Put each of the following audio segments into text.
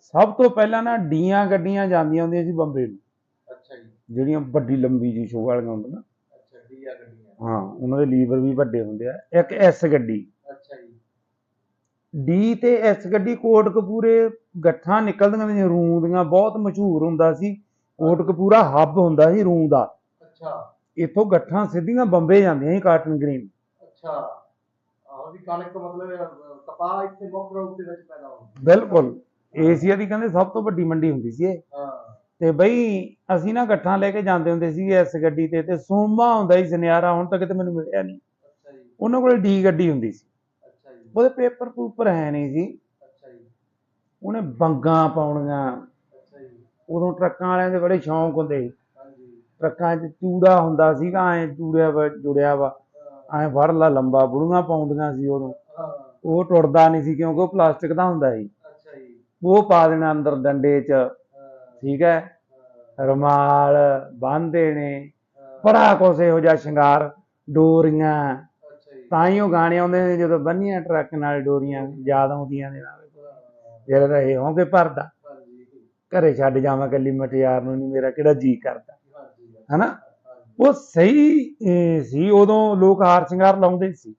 ਸਭ ਤੋਂ ਪਹਿਲਾਂ ਨਾ ਡੀਆਂ ਗੱਡੀਆਂ ਜਾਂਦੀਆਂ ਹੁੰਦੀਆਂ ਸੀ ਬੰਬੇ ਨੂੰ। ਅੱਛਾ ਜੀ। ਜਿਹੜੀਆਂ ਵੱਡੀ ਲੰਬੀ ਜੀ ਸ਼ੋਅ ਵਾਲੀਆਂ ਹੁੰਦੀਆਂ ਅੱਛਾ ਡੀਆ ਗੱਡੀਆਂ। ਹਾਂ ਉਹਨਾਂ ਦੇ ਲੀਵਰ ਵੀ ਵੱਡੇ ਹੁੰਦੇ ਆ। ਇੱਕ ਐਸ ਗੱਡੀ। ਅੱਛਾ ਜੀ। ਡੀ ਤੇ ਐਸ ਗੱਡੀ ਕੋਟਕਪੂਰੇ ਗੱਠਾਂ ਨਿਕਲਦੀਆਂ ਨੇ ਰੂੰ ਦੀਆਂ। ਬਹੁਤ ਮਸ਼ਹੂਰ ਹੁੰਦਾ ਸੀ। ਕੋਟਕਪੂਰਾ ਹੱਬ ਹੁੰਦਾ ਸੀ ਰੂੰ ਦਾ। ਅੱਛਾ। ਇੱਥੋਂ ਗੱਠਾਂ ਸਿੱਧੀਆਂ ਬੰਬੇ ਜਾਂਦੀਆਂ ਸੀ ਕਾਟਨ ਗ੍ਰੀਨ। ਅੱਛਾ। ਆਹ ਵੀ ਕਣਕ ਮਤਲਬ ਕਪਾਹ ਇੱਥੇ ਮੁੱਖ ਰੂਪ ਦੇ ਵਿੱਚ ਪੈਦਾ ਹੁੰਦੀ। ਬਿਲਕੁਲ। ਏਸ਼ੀਆ ਦੀ ਕਹਿੰਦੇ ਸਭ ਤੋਂ ਵੱਡੀ ਮੰਡੀ ਹੁੰਦੀ ਸੀ ਇਹ। ਹਾਂ। ਤੇ ਬਈ ਅਸੀਂ ਨਾ ਗੱਠਾਂ ਲੈ ਕੇ ਜਾਂਦੇ ਹੁੰਦੇ ਸੀ ਇਸ ਗੱਡੀ ਤੇ ਤੇ ਸੋਮਾ ਹੁੰਦਾ ਸੀ ਸੁਨਿਆਰਾ ਹੁਣ ਤੱਕ ਤੇ ਮੈਨੂੰ ਮਿਲਿਆ ਨਹੀਂ। ਅੱਛਾ ਜੀ। ਉਹਨਾਂ ਕੋਲ ਡੀ ਗੱਡੀ ਹੁੰਦੀ ਸੀ। ਅੱਛਾ ਜੀ। ਉਹਦੇ ਪੇਪਰ ਪੂਪਰ ਹੈ ਨਹੀਂ ਸੀ। ਅੱਛਾ ਜੀ। ਉਹਨੇ ਬੰਗਾਂ ਪਾਉਣੀਆਂ। ਅੱਛਾ ਜੀ। ਉਦੋਂ ਟਰੱਕਾਂ ਵਾਲਿਆਂ ਦੇ ਬੜੇ ਸ਼ੌਂਕ ਹੁੰਦੇ ਸੀ। ਟਰੱਕਾਂ 'ਚ ਚੂੜਾ ਹੁੰਦਾ ਸੀਗਾ ਐ ਚੂੜਿਆ ਵਾ ਜੁੜਿਆ ਵਾ। ਐ ਫੜ ਲਾ ਲੰਬਾ ਬੁੜੀਆਂ ਪਾਉਂਦੀਆਂ ਸੀ ਉਦੋਂ। ਉਹ ਟੁੱਟਦਾ ਨਹੀਂ ਸੀ ਕਿਉਂਕਿ ਉਹ ਪਲਾਸਟਿਕ ਦਾ ਹੁੰਦਾ ਸੀ। ਉਹ ਪਾ ਦੇਣਾ ਅੰਦਰ ਡੰਡੇ 'ਚ ਠੀਕ ਹੈ? ਰਮਾਲ ਬੰਨ੍ਹਦੇ ਨੇ ਬੜਾ ਕੁਛ ਇਹੋ ਜਿਹਾ ਸ਼ਿੰਗਾਰ ਡੋਰੀਆਂ। ਜੀ। ਤਾਂ ਹੀ ਉਹ ਗਾਣੇ ਆਉਂਦੇ ਨੇ ਜਦੋਂ ਬੰਨੀਆਂ ਟਰੱਕ ਨਾਲ ਡੋਰੀਆਂ ਯਾਦ ਆਉਂਦੀਆਂ ਨੇ ਹਾਂ, ਫਿਰ ਰਹੇ ਹੋਗੇ ਭਰਦਾ। ਘਰੇ ਛੱਡ ਜਾਵਾਂ ਕੱਲੀ ਮਟਿਆਰ ਨੂੰ ਨਹੀਂ ਮੇਰਾ ਕਿਹੜਾ ਜੀ ਕਰਦਾ। ਹਨਾ? ਉਹ ਸਹੀ ਸੀ ਉਦੋਂ ਲੋਕ ਹਾਰ ਸ਼ਿੰਗਾਰ ਲਾਉਂਦੇ ਸੀ।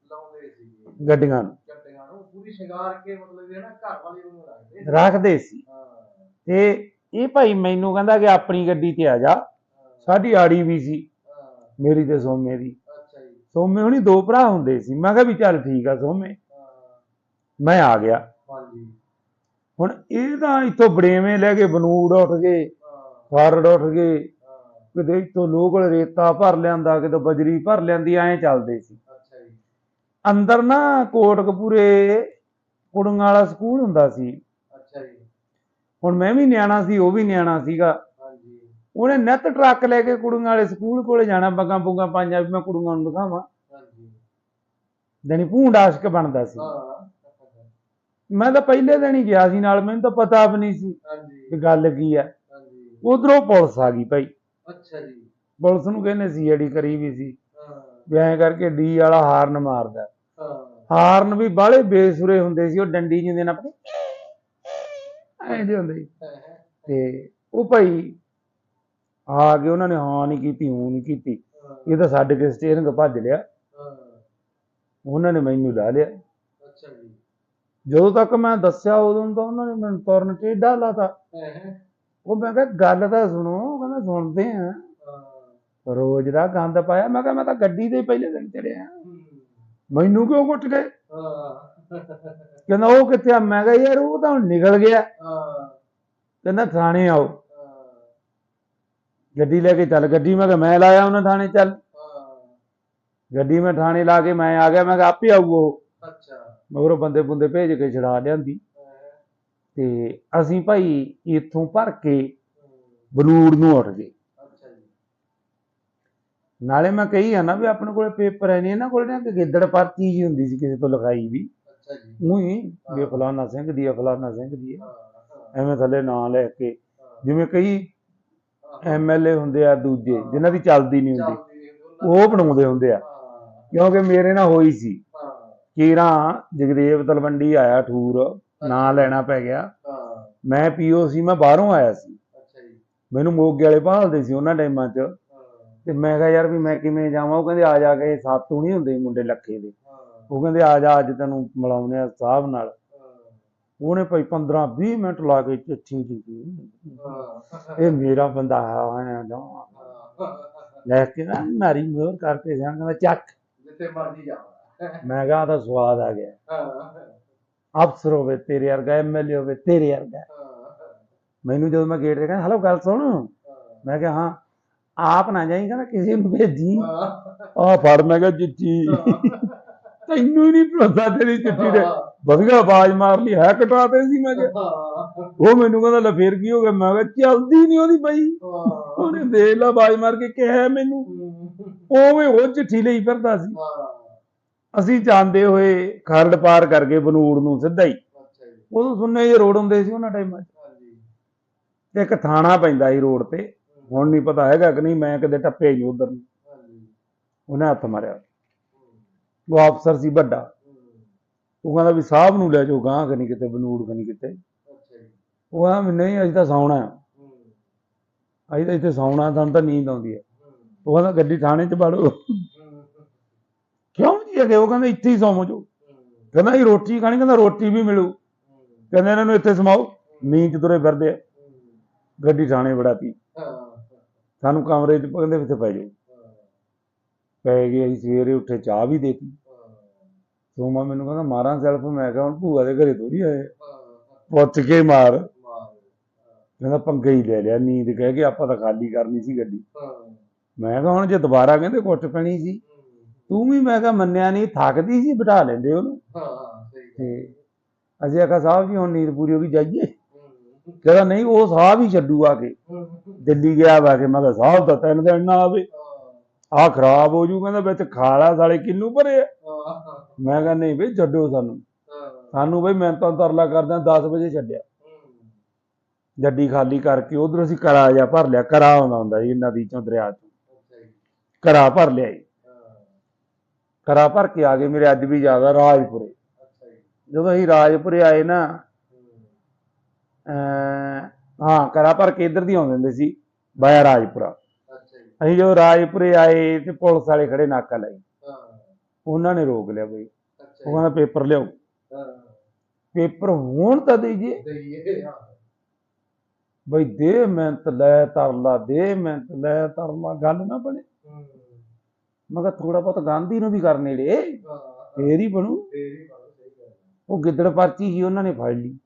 ਗੱਡੀਆਂ ਨੂੰ। ਪੂਰੀ ਸ਼ਿੰਗਾਰ ਕੇ ਮਤਲਬ ਇਹ ਨਾ ਘਰ ਵਾਲੇ ਨੂੰ ਰੱਖਦੇ। ਰੱਖਦੇ ਸੀ। ਤੇ ਇਹ ਭਾਈ ਮੈਨੂੰ ਕਹਿੰਦਾ ਕਿ ਆਪਣੀ ਗੱਡੀ ਤੇ ਆ ਜਾ। ਸਾਡੀ ਆੜੀ ਵੀ ਸੀ। ਮੇਰੀ ਤੇ ਸੋਮੇ ਦੀ। ਅੱਛਾ ਜੀ। ਸੋਮੇ ਹੁਣੀ ਦੋ ਭਰਾ ਹੁੰਦੇ ਸੀ। ਮੈਂ ਕਿਹਾ ਵੀ ਚੱਲ ਠੀਕ ਆ ਸੋਮੇ। ਮੈਂ ਆ ਗਿਆ। ਹਾਂਜੀ। ਹੁਣ ਇਹ ਤਾਂ ਇੱਥੋਂ ਬੜੇਵੇਂ ਲੈ ਕੇ ਬਨੂੜ ਉੱਠ ਗਏ। ਹਾਂ, ਫਰੜ ਉੱਠ ਗਏ। ਕਿਤੇ ਇੱਥੋਂ ਲੋਕਲ ਰੇਤਾ ਭਰ ਲਿਆਂਦਾ ਕਿਤੇ ਬਜਰੀ ਭਰ ਲਿਆਂਦੀ ਐਂ ਚੱਲਦੇ ਸੀ। ਅੰਦਰ ਨਾ ਕੋਟਕਪੂਰੇ ਕੁੜੀਆਂ ਵਾਲਾ ਸਕੂਲ ਹੁੰਦਾ ਸੀ। ਅੱਛਾ ਜੀ। ਹੁਣ ਮੈਂ ਵੀ ਨਿਆਣਾ ਸੀ ਉਹ ਵੀ ਨਿਆਣਾ ਸੀਗਾ। ਹਾਂਜੀ। ਉਹਨੇ ਨਿੱਤ ਟਰੱਕ ਲੈ ਕੇ ਕੁੜੀਆਂ ਵਾਲੇ ਸਕੂਲ ਕੋਲੇ ਜਾਣਾ ਬੱਗਾਂ ਪੁੱਗਾਂ ਪਾਈਆਂ ਵੀ ਮੈਂ ਕੁੜੀਆਂ ਨੂੰ ਦਿਖਾਵਾਂ। ਹਾਂਜੀ। ਜਾਣੀ ਭੂੰਡ ਆਸ਼ਕ ਬਣਦਾ ਸੀ। ਹਾਂ ਮੈਂ ਤਾਂ ਪਹਿਲੇ ਦਿਨ ਹੀ ਗਿਆ ਸੀ ਨਾਲ ਮੈਨੂੰ ਤਾਂ ਪਤਾ ਵੀ ਨਹੀਂ ਸੀ ਹਾਂਜੀ। ਵੀ ਗੱਲ ਕੀ ਆ ਹਾਂਜੀ। ਉਧਰੋਂ ਪੁਲਿਸ ਆ ਗਈ ਭਾਈ। ਅੱਛਾ ਜੀ। ਪੁਲਿਸ ਨੂੰ ਕਹਿੰਦੇ ਸੀ ਜਿਹੜੀ ਕਰੀ ਵੀ ਸੀ। ਵੀ ਐਂ ਕਰਕੇ ਡੀ ਵਾਲਾ ਹਾਰਨ ਮਾਰਦਾ। ਹਾਰਨ ਵੀ ਬਾਹਲੇ ਬੇਸੁਰੇ ਹੁੰਦੇ ਸੀ ਉਹ ਡੰਡੀ ਜਿੰਦੇ ਨਾਲ ਐਂ ਦੇ ਹੁੰਦੇ ਸੀ। ਤੇ ਉਹ ਭਾਈ ਆ ਕੇ ਉਹਨਾਂ ਨੇ ਹਾਂ ਨਹੀਂ ਕੀਤੀ ਹੂੰ ਨਹੀਂ ਕੀਤੀ। ਇਹ ਤਾਂ ਛੱਡ ਕੇ ਸਟੀਅਰਿੰਗ ਭੱਜ ਲਿਆ। ਉਹਨਾਂ ਨੇ ਮੈਨੂੰ ਲਾ ਲਿਆ। ਅੱਛਾ ਜੀ। ਜਦੋਂ ਤੱਕ ਮੈਂ ਦੱਸਿਆ ਉਦੋਂ ਤਾਂ ਉਹਨਾਂ ਨੇ ਮੈਨੂੰ ਤੁਰਨ ਟੇਢਾ ਲਾਤਾ। ਉਹ ਮੈਂ ਕਿਹਾ ਗੱਲ ਤਾਂ ਸੁਣੋ ਕਹਿੰਦਾ ਸੁਣਦੇ ਆ। ਰੋਜ਼ ਦਾ ਗੰਦ ਪਾਇਆ। ਮੈਂ ਕਿਹਾ ਮੈਂ ਤਾਂ ਗੱਡੀ ਦੇ ਪਹਿਲੇ ਦਿਨ ਚੜਿਆ ਮੈਨੂੰ ਕਿਉਂ ਕੁੱਟ ਗਏ? ਕਹਿੰਦਾ ਉਹ ਕਿੱਥੇ ਆ? ਮੈਂ ਕਿਹਾ ਯਾਰ ਉਹ ਤਾਂ ਹੁਣ ਨਿਕਲ ਗਿਆ। ਕਹਿੰਦਾ ਥਾਣੇ ਆਓ। ਗੱਡੀ ਲੈ ਕੇ ਚੱਲ। ਗੱਡੀ ਮੈਂ ਕਿਹਾ ਮੈਂ ਲਾਇਆ ਉਹਨਾਂ ਥਾਣੇ ਚੱਲ। ਗੱਡੀ ਮੈਂ ਥਾਣੇ ਲਾ ਕੇ ਮੈਂ ਆ ਗਿਆ। ਮੈਂ ਕਿਹਾ ਆਪੇ ਆਊ ਉਹ। ਅੱਛਾ। ਮਗਰੋਂ ਬੰਦੇ ਬੰਦੇ ਭੇਜ ਕੇ ਛੜਾ ਲਿਆਂਦੀ। ਤੇ ਅਸੀਂ ਭਾਈ ਇੱਥੋਂ ਭਰ ਕੇ ਬਲੂੜ ਨੂੰ ਉੱਠ ਗਏ। ਨਾਲੇ ਮੈਂ ਕਹੀ ਆ ਨਾ ਵੀ ਆਪਣੇ ਕੋਲੇ ਪੇਪਰ ਹੈ ਨਹੀਂ ਇਹਨਾਂ ਕੋਲ ਨਾ ਕਿ ਗਿੱਦੜ ਪਰਚੀ ਜੀ ਹੁੰਦੀ ਸੀ ਕਿਸੇ ਤੋਂ ਲਿਖਾਈ ਵੀ। ਅੱਛਾ ਜੀ। ਉਹੀ ਵੀ ਫਲਾਨਾ ਸਿੰਘ ਦੀ ਆ ਫਲਾਨਾ ਸਿੰਘ ਦੀ ਆ। ਐਵੇਂ ਥੱਲੇ ਨਾਂ ਲੈ ਕੇ ਜਿਵੇਂ ਕਈ ਐਮਐਲਏ ਹੁੰਦੇ ਆ ਦੂਜੇ ਜਿਨ੍ਹਾਂ ਦੀ ਚੱਲਦੀ ਨਹੀਂ ਹੁੰਦੀ। ਉਹ ਬਣਾਉਂਦੇ ਹੁੰਦੇ ਆ। ਕਿਉਂਕਿ ਮੇਰੇ ਨਾਲ ਹੋਈ ਸੀ। ਕੀਰਾਂ ਜਗਦੇਵ ਤਲਵੰਡੀ ਆਇਆ ਠੂਰ ਨਾਂ ਲੈਣਾ ਪੈ ਗਿਆ। ਮੈਂ ਪੀਓ ਸੀ ਮੈਂ ਬਾਹਰੋਂ ਆਇਆ ਸੀ। ਅੱਛਾ ਜੀ। ਮੈਨੂੰ ਮੋਗੇ ਵਾਲੇ ਭਾਲਦੇ ਸੀ ਉਹਨਾਂ ਟਾਈਮਾਂ 'ਚ। ਤੇ ਮੈਂ ਕਿਹਾ ਯਾਰ ਵੀ ਮੈਂ ਕਿਵੇਂ ਜਾਵਾਂ? ਉਹ ਕਹਿੰਦੇ ਆ ਜਾ ਕੇ ਸਾਤੂ ਨਹੀਂ ਹੁੰਦੇ ਮੁੰਡੇ ਲੱਖੇ ਦੇ। ਉਹ ਕਹਿੰਦੇ ਆ ਜਾ ਅੱਜ ਤੈਨੂੰ ਮਿਲਾਉਂਦੇ ਆ ਸਾਹਿਬ ਨਾਲ। ਉਹਨੇ ਭਾਈ 15 20 ਮਿੰਟ ਲਾ ਕੇ ਚਿੱਠੀ ਹਾਂ, ਇਹ ਮੇਰਾ ਬੰਦਾ ਆਇਆ ਜਾ ਲੈ ਕੇ ਨਾ ਮਾਰੀ ਮੋਰ ਕਰਕੇ ਜਾਂ ਕਹਿੰਦਾ ਚੱਕ। ਜਿੱਥੇ ਮਰਜ਼ੀ ਜਾਵਾ ਮੈਂ ਕਿਹਾ ਤਾਂ ਸਵਾਦ ਆ ਗਿਆ। ਅਫਸਰ ਹੋਵੇ ਤੇਰੇ ਵਰਗਾ ਐਮਐਲਏ ਹੋਵੇ ਤੇਰੇ ਵਰਗਾ। ਮੈਨੂੰ ਜਦੋਂ ਮੈਂ ਗੇਟ ਤੇ ਕਹਿੰਦਾ ਹਲੋ ਗੱਲ ਸੁਣ। ਮੈਂ ਕਿਹਾ ਹਾਂ। ਆਪ ਨਾ ਜਾਈ ਕਹਿੰਦਾ ਕਿਸੇ ਨੂੰ ਭੇਜੀ। ਆ ਫੜ ਮੈਂ ਕਿਹਾ ਚਿੱਠੀ। ਤੈਨੂੰ ਹੀ ਨਹੀਂ ਭਰੋਸਾ ਤੇਰੀ ਚਿੱਠੀ ਦੇ ਵਧੀਆ ਆਵਾਜ਼ ਮਾਰ ਲਈ ਹੈ ਕਟਾਤੇ ਸੀ ਮੈਂ ਕਿਹਾ। ਉਹ ਮੈਨੂੰ ਕਹਿੰਦਾ ਲੈ ਫੇਰ ਕੀ ਹੋ ਗਿਆ? ਮੈਂ ਕਿਹਾ ਚੱਲਦੀ ਨਹੀਂ ਉਹਦੀ ਬਈ। ਉਹਨੇ ਦੇਖ ਲਾ ਆਵਾਜ਼ ਮਾਰ ਕੇ ਕਿਹਾ ਮੈਨੂੰ। ਉਵੇਂ ਉਹ ਚਿੱਠੀ ਲਈ ਫਿਰਦਾ ਸੀ। ਅਸੀਂ ਜਾਂਦੇ ਹੋਏ ਖਰੜ ਪਾਰ ਕਰਕੇ ਬਨੂੜ ਨੂੰ ਸਿੱਧਾ ਹੀ। ਉਦੋਂ ਸੁਣਨੇ ਜੇ ਰੋਡ ਹੁੰਦੇ ਸੀ ਉਹਨਾਂ ਟਾਈਮਾਂ 'ਚ। ਤੇ ਇੱਕ ਥਾਣਾ ਪੈਂਦਾ ਸੀ ਰੋਡ ਤੇ। ਹੁਣ ਨਹੀਂ ਪਤਾ ਹੈਗਾ ਕਿ ਨਹੀਂ ਮੈਂ ਕਦੇ ਟੱਪਿਆ ਹੀ ਨਹੀਂ ਉਧਰ ਨੂੰ। ਉਹਨੇ ਹੱਥ ਮਾਰਿਆ। ਉਹ ਅਫਸਰ ਸੀ ਵੱਡਾ। ਉਹ ਕਹਿੰਦਾ ਵੀ ਸਾਹਿਬ ਨੂੰ ਲੈ ਜਾਓ ਗਾਂ ਕਿ ਨਹੀਂ ਕਿਤੇ ਬਨੂੜ ਕਿ ਨਹੀਂ ਕਿਤੇ ਉਹ ਆ ਨਹੀਂ ਅੱਜ ਤਾਂ ਸੌਣਾ ਅੱਜ ਤਾਂ ਇੱਥੇ ਸੌਣਾ ਤੁਹਾਨੂੰ ਤਾਂ ਨੀਂਦ ਆਉਂਦੀ ਹੈ ਉਹ ਕਹਿੰਦਾ ਗੱਡੀ ਥਾਣੇ 'ਚ ਹੂੰ ਕਿਉਂ ਜੀ ਅਗੇ? ਉਹ ਕਹਿੰਦਾ ਇੱਥੇ ਹੀ ਸੌਂ ਜੋ ਕਹਿੰਦਾ ਇਹ ਰੋਟੀ ਖਾਣੀ ਕਹਿੰਦਾ ਰੋਟੀ ਵੀ ਮਿਲੂ। ਕਹਿੰਦੇ ਇਹਨਾਂ ਨੂੰ ਇੱਥੇ ਸਮਾਓ। ਨੀਂਦ 'ਚ ਤੁਰੇ ਫਿਰਦੇ ਆ। ਗੱਡੀ ਥਾਣੇ ਵੜਾਤੀ। ਸਾਨੂੰ ਕਮਰੇ 'ਚ ਕਹਿੰਦੇ ਵਿੱਚ ਪੈ ਜਾਓ। ਪੈ ਗਏ ਅਸੀਂ ਸਵੇਰੇ ਉੱਠੇ, ਚਾਹ ਵੀ ਦੇਤੀ। ਸੋਮਾ ਮੈਨੂੰ ਕਹਿੰਦਾ, ਮਾਰਾਂ ਸੈਲਫ। ਮੈਂ ਕਿਹਾ, ਹੁਣ ਭੂਆ ਦੇ ਘਰੇ ਥੋੜੀ ਆਏ ਪੁੱਛ ਕੇ ਮਾਰ। ਕਹਿੰਦਾ, ਪੰਗਾ ਹੀ ਲੈ ਲਿਆ, ਨੀਂਦ ਕਹਿ ਕੇ ਆਪਾਂ ਤਾਂ ਖਾਲੀ ਕਰਨੀ ਸੀ ਗੱਡੀ। ਮੈਂ ਕਿਹਾ, ਹੁਣ ਜੇ ਦੁਬਾਰਾ ਕਹਿੰਦੇ ਕੁੱਟ ਪੈਣੀ ਸੀ। ਤੂੰ ਵੀ ਮੈਂ ਕਿਹਾ, ਮੰਨਿਆ ਨਹੀਂ, ਥੱਕਦੀ ਸੀ, ਬਿਠਾ ਲੈਂਦੇ ਉਹਨੂੰ। ਤੇ ਅਸੀਂ ਆਖਿਆ, ਸਾਹਿਬ ਜੀ, ਹੁਣ ਨੀਂਦ ਪੂਰੀ ਹੋ ਗਈ, ਜਾਈਏ? ਕਹਿੰਦਾ, ਨਹੀਂ, ਉਹ ਸਾਹ ਵੀ ਛੱਡੂ ਆ ਕੇ। ਦਿੱਲੀ ਗਿਆ ਵਾ ਕੇ ਮੈਂ ਕਿਹਾ ਸਾਹਿਬ ਤਾਂ ਤਿੰਨ ਦਿਨ ਨਾ ਆਵੇ। ਆ ਖਰਾਬ ਹੋ ਜੂ, ਕਹਿੰਦਾ ਵਿੱਚ ਖਾਲਾ ਸਾਲੇ ਕਿੰਨੂੰ ਭਰੇ ਮੈਂ ਕਿਹਾ, ਨਹੀਂ ਬਈ, ਛੱਡੋ ਸਾਨੂੰ। ਸਾਨੂੰ ਬਈ, ਮੈਂ ਤਾਂ ਤਰਲਾ ਕਰਦਾ 10 ਵਜੇ ਛੱਡਿਆ। ਗੱਡੀ ਖਾਲੀ ਕਰਕੇ ਉਧਰ ਅਸੀਂ ਕਰਾ ਜਾ ਭਰ ਲਿਆ, ਕਰਾ ਆਉਂਦਾ ਹੁੰਦਾ ਜੀ ਨਦੀ ਚੋਂ ਦਰਿਆ ਚੋਂ। ਕਰਾ ਭਰ ਲਿਆ ਜੀ। ਕਰਾ ਭਰ ਕੇ ਆ ਗਏ ਮੇਰੇ, ਅੱਜ ਵੀ ਜ਼ਿਆਦਾ ਰਾਜਪੁਰੇ। ਜਦੋਂ ਅਸੀਂ ਰਾਜਪੁਰੇ ਆਏ ਨਾ ਅਮ ਹਾਂ ਕਰਾ ਭਰ ਕੇ ਇੱਧਰ ਦੀ ਆਉਂਦੇ ਹੁੰਦੇ ਸੀ ਬਾਇਆ ਰਾਜਪੁਰਾ। ਅਸੀਂ ਜਦੋਂ ਰਾਜਪੁਰੇ ਆਏ ਤੇ ਪੁਲਿਸ ਵਾਲੇ ਖੜੇ ਨਾਕਾ ਲਾਈ ਉਹਨਾਂ ਨੇ ਰੋਕ ਲਿਆ ਬਈ। ਉਹ ਕਹਿੰਦਾ ਪੇਪਰ ਲਿਆਓ। ਪੇਪਰ ਹੋਣ ਤਾਂ ਦੇਈਏ। ਬਈ ਦੇ ਮਿਹਨਤ ਲੈ ਤਰਲਾ ਦੇ ਮਿਹਨਤ ਲੈ ਤਰਲਾ ਗੱਲ ਨਾ ਬਣੇ। ਮੈਂ ਕਿਹਾ ਥੋੜਾ ਬਹੁਤ ਗਾਂਧੀ ਨੂੰ ਵੀ ਕਰ ਨੇੜੇ। ਫੇਰ ਹੀ ਬਣੂ। ਉਹ ਗਿੱਦੜ ਪਰਚੀ ਸੀ ਉਹਨਾਂ ਨੇ ਫੜ ਲਈ।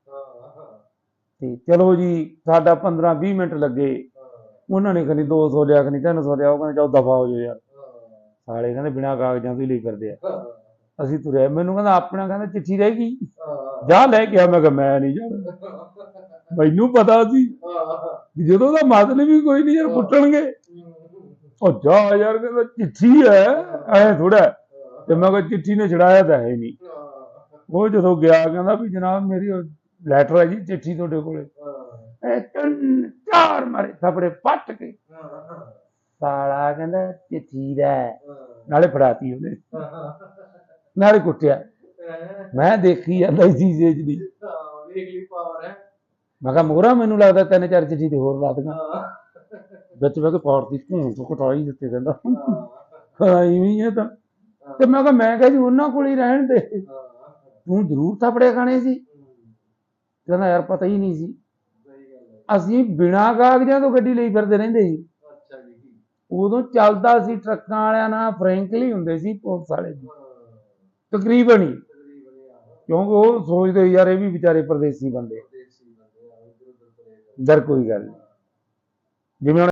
ਤੇ ਚਲੋ ਜੀ, ਸਾਡਾ 15 20 ਮਿੰਟ ਲੱਗੇ। ਉਹਨਾਂ ਨੇ ਕਹਿੰਦੀ 200 ਲਿਆ, ਕਹਿੰਦੀ 300 ਲਿਆ। ਉਹ ਕਹਿੰਦੇ ਜਾਓ ਦਫਾ ਹੋ ਜਾਓ ਯਾਰ। ਸਾਲੇ ਕਹਿੰਦੇ ਬਿਨਾਂ ਕਾਗਜ਼ਾਂ ਤੋਂ ਹੀ ਲਈ ਫਿਰਦੇ ਆ। ਅਸੀਂ ਤੁਰੇ ਮੈਨੂੰ ਕਹਿੰਦਾ, ਆਪਣਾ ਕਹਿੰਦਾ, ਚਿੱਠੀ ਰਹਿ ਗਈ। ਜਾ ਲੈ ਕੇ ਆ। ਮੈਂ ਕਿਹਾ, ਮੈਂ ਨਹੀਂ ਜਾਣਾ। ਮੈਨੂੰ ਪਤਾ ਸੀ ਵੀ ਜਦੋਂ ਦਾ ਮਤਲਬ ਵੀ ਕੋਈ ਨਹੀਂ ਯਾਰ ਕੁੱਟਣਗੇ ਉਹ ਜਾ ਯਾਰ, ਕਹਿੰਦਾ, ਚਿੱਠੀ ਹੈ, ਐ ਥੋੜਾ ਤੇ ਮੈਂ ਕਿਹਾ, ਚਿੱਠੀ ਨੇ ਛੜਾਇਆ ਤਾਂ ਹੈ ਨਹੀਂ। ਉਹ ਜਦੋਂ ਗਿਆ, ਕਹਿੰਦਾ ਵੀ ਜਨਾਬ, ਮੇਰੀ ਲੈਟਰ ਹੈ ਜੀ ਚਿੱਠੀ ਤੁਹਾਡੇ ਕੋਲੇ। ਐ ਤਿੰਨ ਚਾਰ ਮਾਰੇ ਥਪੜੇ ਪੱਟ ਕੇ। ਸਾਲਾ ਕਹਿੰਦਾ ਚਿੱਠੀ ਦਾ। ਨਾਲੇ ਫੜਾਤੀ ਉਹਨੇ। ਨਾਲੇ ਕੁੱਟਿਆ। ਮੈਂ ਦੇਖੀ ਜਾਂਦਾ ਸੀ ਚ ਦੀ ਮੈਂ ਕਿਹਾ ਮੋਹਰਾ ਮੈਨੂੰ ਲੱਗਦਾ ਤਿੰਨ ਚਾਰ ਚਿੱਠੀ ਤੇ ਹੋਰ ਲਾ ਦਗਾ। ਵਿੱਚ ਮੈਂ ਕਿ ਪਾੜਤੀ ਧੂੰ ਤੋਂ ਕਟਾਈ ਦਿੱਤੇ ਕਹਿੰਦਾ। ਹਾਂ। ਇਵੇਂ ਹੀ ਹੈ ਤਾਂ। ਤੇ ਮੈਂ ਕਿਹਾ ਮੈਂ ਕਿਹਾ ਜੀ ਉਹਨਾਂ ਕੋਲ ਹੀ ਰਹਿਣ ਦੇ। ਤੂੰ ਜ਼ਰੂਰ ਥਪੜੇ ਖਾਣੇ ਸੀ। ਕਹਿੰਦਾ ਯਾਰ ਪਤਾ ਹੀ ਨਹੀਂ ਸੀ। ਅਸੀਂ ਬਿਨਾਂ ਕਾਗਜ਼ਾਂ ਤੋਂ ਗੱਡੀ ਲਈ ਫਿਰਦੇ ਰਹਿੰਦੇ ਸੀ। ਉਦੋਂ ਚੱਲਦਾ ਸੀ ਟਰੱਕਾਂ ਵਾਲਿਆਂ ਨਾਲ ਫਰੈਂਕਲੀ ਹੁੰਦੇ ਸੀ ਪੁਲਿਸ ਵਾਲੇ। ਵੀ। ਤਕਰੀਬਨ ਹੀ। ਕਿਉਂਕਿ ਉਹ ਸੋਚਦੇ ਯਾਰ ਇਹ ਵੀ ਵਿਚਾਰੇ ਪਰਦੇਸੀ ਬੰਦੇ। ਦਰ ਕੋਈ ਗੱਲ ਨਹੀਂ ਜਿਵੇਂ